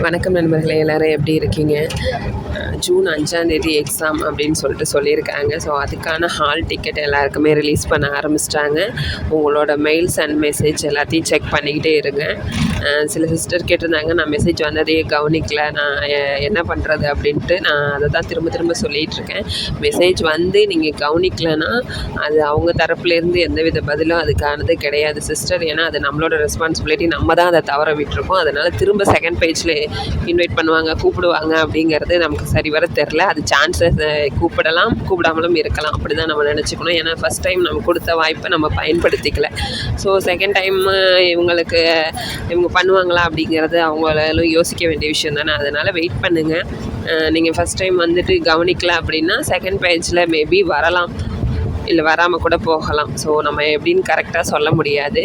வணக்கம் நண்பர்களே எல்லோரும் எப்படி இருக்கீங்க? ஜூன் அஞ்சாந்தேதி எக்ஸாம் அப்படின்னு சொல்லிட்டு சொல்லியிருக்காங்க. ஸோ அதுக்கான ஹால் டிக்கெட் எல்லாருக்குமே ரிலீஸ் பண்ண ஆரம்பிச்சிட்டாங்க. உங்களோட மெயில்ஸ் அண்ட் மெசேஜ் எல்லாத்தையும் செக் பண்ணிக்கிட்டே இருங்க. சில சிஸ்டர் கேட்டிருந்தாங்க நான் மெசேஜ் வந்ததையே கவனிக்கல நான் என்ன பண்ணுறது அப்படின்ட்டு நான் அதை தான் திரும்ப திரும்ப சொல்லிகிட்ருக்கேன் மெசேஜ் வந்து நீங்கள் கவனிக்கலன்னா அது அவங்க தரப்புலேருந்து எந்தவித பதிலும் அதுக்கானது கிடையாது சிஸ்டர் ஏன்னா அது நம்மளோட ரெஸ்பான்சிபிலிட்டி நம்ம தான் அதை தவற விட்டுருக்கோம். அதனால் திரும்ப செகண்ட் பேஜில் இன்வைட் பண்ணுவாங்க கூப்பிடுவாங்க அப்படிங்கிறது நமக்கு சரி வர தெரில அது சான்சஸ் கூப்பிடலாம் கூப்பிடாமலும் இருக்கலாம். அப்படி தான் நம்ம நினச்சிக்கணும். ஏன்னா ஃபஸ்ட் டைம் நம்ம கொடுத்த வாய்ப்பை நம்ம பயன்படுத்திக்கல. ஸோ செகண்ட் டைம் இவங்களுக்கு இவங்க பண்ணுவாங்களா அப்படிங்கிறது அவங்களாலும் யோசிக்க வேண்டிய விஷயம் தானே. அதனால் வெயிட் பண்ணுங்கள் நீங்கள் ஃபஸ்ட் டைம் வந்துட்டு கவனிக்கல அப்படின்னா செகண்ட் பேஜில் மேபி வரலாம். இல்லை வராமல் கூட போகலாம். ஸோ நம்ம எப்படின்னு கரெக்டாக சொல்ல முடியாது.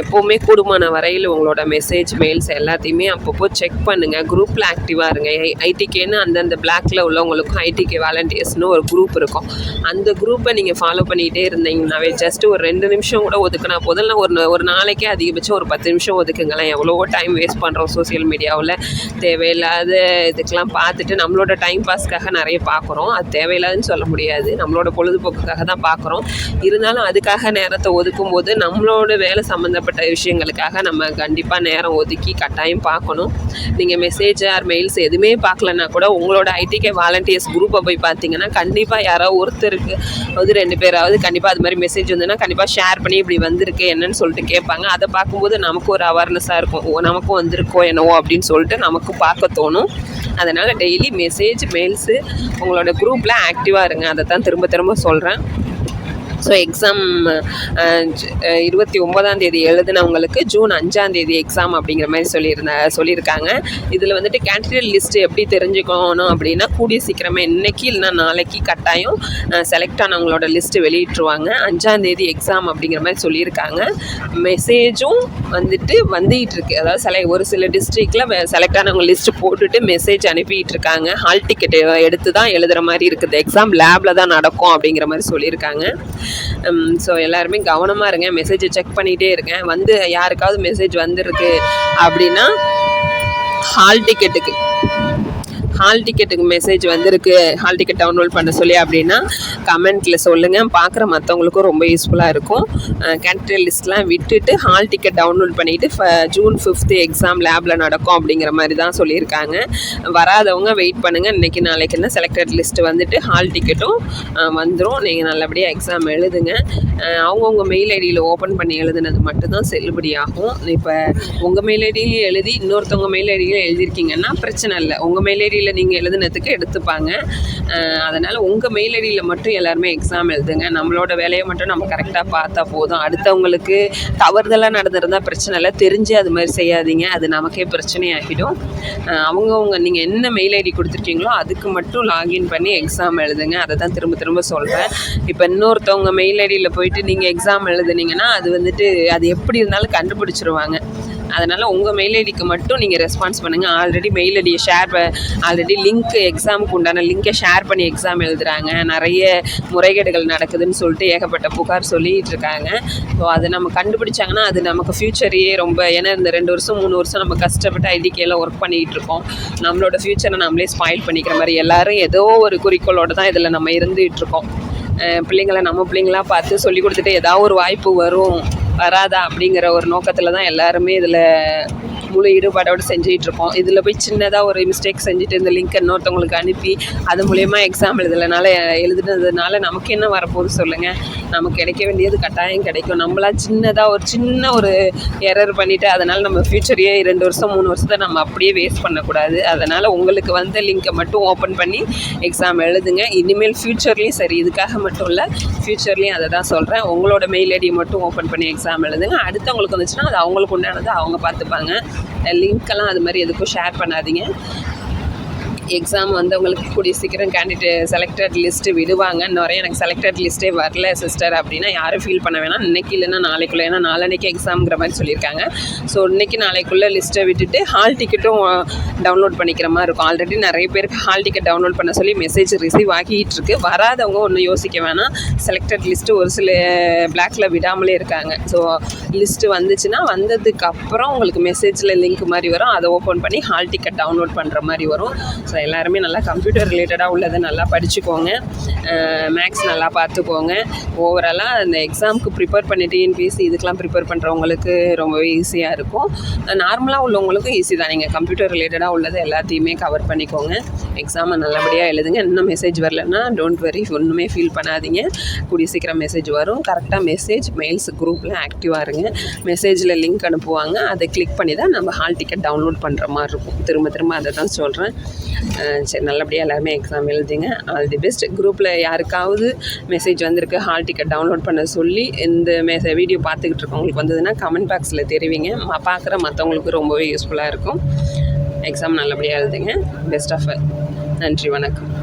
எப்போவுமே கூடுமான வரையில் உங்களோட மெசேஜ் மெயில்ஸ் எல்லாத்தையுமே அப்பப்போ செக் பண்ணுங்கள் குரூப்பில் ஆக்டிவாக இருங்க. ஐடிகேன்னு அந்தந்த பிளாக்ல உள்ளவங்களுக்கும் ஐடிகே வாலண்டியர்ஸ்னு ஒரு குரூப் இருக்கும். அந்த குரூப்பை நீங்கள் ஃபாலோ பண்ணிகிட்டே இருந்தீங்கன்னாவே ஜஸ்ட் ஒரு ரெண்டு நிமிஷம் கூட ஒதுக்குனா போதும். இல்லை ஒரு ஒரு நாளைக்கே அதிகபட்சம் ஒரு பத்து நிமிஷம் ஒதுக்குங்களேன். எவ்வளவோ டைம் வேஸ்ட் பண்ணுறோம் சோஷியல் மீடியாவில் தேவையில்லாத இதுக்கெல்லாம் பார்த்துட்டு நம்மளோட டைம் பாஸ்க்காக நிறைய பார்க்குறோம். அது தேவையில்லாதுன்னு சொல்ல முடியாது. நம்மளோட பொழுதுபோக்குக்காக தான் பார்க்குறோம். இருந்தாலும் அதுக்காக நேரத்தை ஒதுக்கும் போது நம்மளோட வேலை சம்மந்தப்பட்ட விஷயங்களுக்காக நம்ம கண்டிப்பாக நேரம் ஒதுக்கி கட்டாயம் பார்க்கணும். நீங்கள் மெசேஜ் ஆர் மெயில்ஸ் எதுவுமே பார்க்கலன்னா கூட உங்களோட ஐடிகே வாலண்டியர்ஸ் குரூப்பை போய் பார்த்தீங்கன்னா கண்டிப்பாக யாராவது ஒருத்தருக்கு அது ரெண்டு பேராவது கண்டிப்பாக அது மாதிரி மெசேஜ் வந்துன்னா கண்டிப்பாக ஷேர் பண்ணி இப்படி வந்திருக்கு என்னன்னு சொல்லிட்டு கேட்பாங்க. அதை பார்க்கும்போது நமக்கு ஒரு அவேர்னஸாக இருக்கும். ஓ நமக்கும் வந்திருக்கோ என்னவோ அப்படின்னு சொல்லிட்டு நமக்கு பார்க்க தோணும். அதனால் டெய்லி மெசேஜ் மெயில்ஸு உங்களோட குரூப்பில் ஆக்டிவாக இருங்க. அதை தான் திரும்ப திரும்ப சொல்கிறேன் ஸோ எக்ஸாம் இருபத்தி ஒன்பதாம் தேதி எழுதினவங்களுக்கு ஜூன் அஞ்சாம் தேதி எக்ஸாம் அப்படிங்கிற மாதிரி சொல்லியிருந்த சொல்லியிருக்காங்க. இதில் வந்துட்டு கேண்டிடேட் லிஸ்ட்டு எப்படி தெரிஞ்சுக்கணும் அப்படின்னா கூடிய சீக்கிரமே இன்னைக்கு இல்லைனா நாளைக்கு கட்டாயம் செலக்ட் ஆனவங்களோட லிஸ்ட்டு வெளியிட்டுருவாங்க. அஞ்சாம் தேதி எக்ஸாம் அப்படிங்கிற மாதிரி சொல்லியிருக்காங்க. மெசேஜும் வந்துட்டு வந்துகிட்டு இருக்கு அதாவது செல ஒரு சில டிஸ்ட்ரிக்டில் செலக்ட் ஆனவங்க லிஸ்ட்டு போட்டுட்டு மெசேஜ் அனுப்பிட்டு இருக்காங்க ஹால் டிக்கெட் எடுத்து தான் எழுதுகிற மாதிரி இருக்குது. எக்ஸாம் லேபில் தான் நடக்கும் அப்படிங்கிற மாதிரி சொல்லியிருக்காங்க. Um, ஸோ எல்லாருமே கவனமாக இருங்க. மெசேஜை செக் பண்ணிகிட்டே இருக்கேன் வந்து யாருக்காவது மெசேஜ் வந்திருக்கு அப்படின்னா ஹால் டிக்கெட்டுக்கு ஹால் டிக்கெட்டுக்கு மெசேஜ் வந்திருக்கு. ஹால் டிக்கெட் டவுன்லோட் பண்ண சொல்லி அப்படின்னா கமெண்ட்டில் சொல்லுங்கள் பார்க்குற மற்றவங்களுக்கும் ரொம்ப யூஸ்ஃபுல்லாக இருக்கும். கேண்டிடேட் லிஸ்ட்லாம் விட்டுட்டு ஹால் டிக்கெட் டவுன்லோட் பண்ணிவிட்டு ஜூன் ஃபிஃப்த்து எக்ஸாம் லேபில் நடக்கும் அப்படிங்கிற மாதிரி தான் சொல்லியிருக்காங்க. வராதவங்க வெயிட் பண்ணுங்கள் இன்றைக்கி நாளைக்குன்னா செலக்டட் லிஸ்ட்டு வந்துட்டு ஹால் டிக்கெட்டும் வந்துடும் நீங்கள் நல்லபடியாக எக்ஸாம் எழுதுங்க. அவங்கவுங்க மெயில் ஐடியில் ஓப்பன் பண்ணி எழுதுனது மட்டும்தான் செல்லுபடியாகும் இப்போ உங்கள் மெயில் ஐடியிலையும் எழுதி இன்னொருத்தவங்க மெயில் ஐடியில் எழுதியிருக்கீங்கன்னா பிரச்சனை இல்லை. உங்கள் மெயில் ஐடியில் நீங்கள் எழுதுனதுக்கு எடுத்துப்பாங்க. அதனால் உங்கள் மெயில் ஐடியில் மட்டும் எல்லாருமே எக்ஸாம் எழுதுங்க. நம்மளோட வேலையை மட்டும் நம்ம கரெக்டாக பார்த்தா போதும். அடுத்தவங்களுக்கு தவறுதலாக நடந்திருந்தால் பிரச்சனை இல்லை. தெரிஞ்சு அது மாதிரி செய்யாதீங்க. அது நமக்கே பிரச்சனையாகிடும். அவங்கவுங்க நீங்கள் என்ன மெயில் ஐடி கொடுத்துருக்கீங்களோ அதுக்கு மட்டும் லாகின் பண்ணி எக்ஸாம் எழுதுங்க. அதை தான் திரும்ப திரும்ப சொல்கிறேன் இப்போ இன்னொருத்தவங்க மெயில் ஐடியில் போயிட்டு நீங்கள் எக்ஸாம் எழுதுனீங்கன்னா அது வந்துட்டு அது எப்படி இருந்தாலும் கண்டுபிடிச்சிருவாங்க. அதனால் உங்கள் மெயில் ஐடிக்கு மட்டும் நீங்கள் ரெஸ்பான்ஸ் பண்ணுங்கள் ஆல்ரெடி மெயில் ஐடியை ஷேர் ஆல்ரெடி லிங்க் எக்ஸாமுக்கு உண்டான லிங்கை ஷேர் பண்ணி எக்ஸாம் எழுதுறாங்க. நிறைய முறைகேடுகள் நடக்குதுன்னு சொல்லிட்டு ஏகப்பட்ட புகார் சொல்லிகிட்டு இருக்காங்க. ஸோ அதை நம்ம கண்டுபிடிச்சாங்கன்னா அது நமக்கு ஃப்யூச்சரையே ரொம்ப ஏன்னா இந்த ரெண்டு வருஷம் மூணு வருஷம் நம்ம கஷ்டப்பட்டு ஐடிகேல ஒர்க் பண்ணிகிட்டு இருக்கோம். நம்மளோட ஃப்யூச்சரை நம்மளே ஸ்பாயில் பண்ணிக்கிற மாதிரி எல்லாரும் ஏதோ ஒரு குறிக்கோளோட தான் இதில் நம்ம இருந்துகிட்டு இருக்கோம். பிள்ளைங்களை நம்ம பிள்ளைங்களாம் பார்த்து சொல்லி கொடுத்துட்டு ஏதாவது ஒரு வாய்ப்பு வரும். வராதா அப்படிங்கிற ஒரு நோக்கத்தில் தான் எல்லாருமே இதில் முழு ஈடுபாடோடு செஞ்சுட்டு இருக்கோம் இதில் போய் சின்னதாக ஒரு மிஸ்டேக் செஞ்சுட்டு இந்த லிங்க் இன்னொருத்தவங்களுக்கு அனுப்பி அது மூலயமா எக்ஸாம் எழுதலைனால எழுதுனதுனால நமக்கு என்ன வரப்போகுது சொல்லுங்கள் நமக்கு கிடைக்க வேண்டியது கட்டாயம் கிடைக்கும். நம்மளா சின்னதாக ஒரு சின்ன ஒரு எரர் பண்ணிவிட்டு அதனால் நம்ம ஃப்யூச்சரையே ரெண்டு வருஷம் மூணு வருஷத்தை நம்ம அப்படியே வேஸ்ட் பண்ணக்கூடாது. அதனால் உங்களுக்கு வந்த லிங்க்கை மட்டும் ஓப்பன் பண்ணி எக்ஸாம் எழுதுங்க. இனிமேல் ஃப்யூச்சர்லேயும் சரி இதுக்காக மட்டும் இல்லை ஃப்யூச்சர்லேயும் அதை தான் சொல்கிறேன் உங்களோட மெயில் ஐடியை மட்டும் ஓப்பன் பண்ணி எக்ஸாம் எழுதுங்க. அடுத்தவங்களுக்கு வந்துச்சுன்னா அது அவங்களுக்கு உண்டானது அவங்க பார்த்துப்பாங்க. லிங்க்கெல்லாம் அது மாதிரி எதுக்கும் ஷேர் பண்ணாதீங்க. எக்ஸாம் வந்தவங்களுக்கு கூடிய சீக்கிரம் கேண்டிடேட் செலக்டட் லிஸ்ட்டு விடுவாங்க. நிறைய எனக்கு செலக்டட் லிஸ்ட்டே வரல சிஸ்டர் அப்படின்னா யாரும் ஃபீல் பண்ண வேணாம். இன்னைக்கு இல்லைன்னா நாளைக்குள்ளே ஏன்னா நாளன்னைக்கு எக்ஸாம்ங்கிற மாதிரி சொல்லியிருக்காங்க. ஸோ இன்னைக்கு நாளைக்குள்ளே லிஸ்ட்டை விட்டுட்டு ஹால் டிக்கெட்டும் டவுன்லோட் பண்ணிக்கிற மாதிரி இருக்கும். ஆல்ரெடி நிறைய பேருக்கு ஹால் டிக்கெட் டவுன்லோட் பண்ண சொல்லி மெசேஜ் ரிசீவ் ஆகிட்டு இருக்கு. வராதவங்க ஒன்றும் யோசிக்க வேணாம். செலக்டட் லிஸ்ட்டு ஒரு சில பிளாக்ல விடாமலே இருக்காங்க. ஸோ லிஸ்ட்டு வந்துச்சுன்னா வந்ததுக்கு அப்புறம் உங்களுக்கு மெசேஜில் லிங்க் மாதிரி வரும். அதை ஓப்பன் பண்ணி ஹால் டிக்கெட் டவுன்லோட் பண்ணுற மாதிரி வரும். ஸோ எல்லாருமே நல்லா கம்ப்யூட்டர் ரிலேட்டடாக உள்ளதை நல்லா படிச்சுக்கோங்க. மேக்ஸ் நல்லா பார்த்துக்கோங்க. ஓவராலாக அந்த எக்ஸாமுக்கு ப்ரிப்பேர் பண்ணி டிஎன்பிஎஸ்சி இதுக்கெலாம் ப்ரிப்பேர் பண்ணுறவங்களுக்கு ரொம்பவே ஈஸியாக இருக்கும். நார்மலாக உள்ளவங்களுக்கும் ஈஸி தான். நீங்கள் கம்ப்யூட்டர் ரிலேட்டடாக உள்ளது எல்லாத்தையுமே கவர் பண்ணிக்கோங்க. எக்ஸாமை நல்லபடியாக எழுதுங்க. இன்னும் மெசேஜ் வரலன்னா டோன்ட் வரி ஒன்றுமே ஃபீல் பண்ணாதீங்க. கூடிய சீக்கிரம் மெசேஜ் வரும். கரெக்டாக மெசேஜ் மெயில்ஸ் குரூப்பில் ஆக்டிவாக இருங்க. மெசேஜில் லிங்க் அனுப்புவாங்க. அதை கிளிக் பண்ணி தான் நம்ம ஹால் டிக்கெட் டவுன்லோட் பண்ணுற மாதிரி இருக்கும். திரும்ப திரும்ப அதை தான் சொல்கிறேன் சரி நல்லபடியாக எல்லாருமே எக்ஸாம் எழுதிங்க. ஆல் தி பெஸ்ட் குரூப்பில் யாருக்காவது மெசேஜ் வந்திருக்கு ஹால் டிக்கெட் டவுன்லோட் பண்ண சொல்லி இந்த மெசே வீடியோ பார்த்துக்கிட்டு இருக்கவங்களுக்கு வந்ததுன்னா கமெண்ட் பாக்ஸில் தெரிவிங்க. பார்க்குற மற்றவங்களுக்கு ரொம்பவே யூஸ்ஃபுல்லாக இருக்கும். எக்ஸாம் நல்லபடியாக எழுதுங்க. பெஸ்ட் ஆஃப் நன்றி வணக்கம்.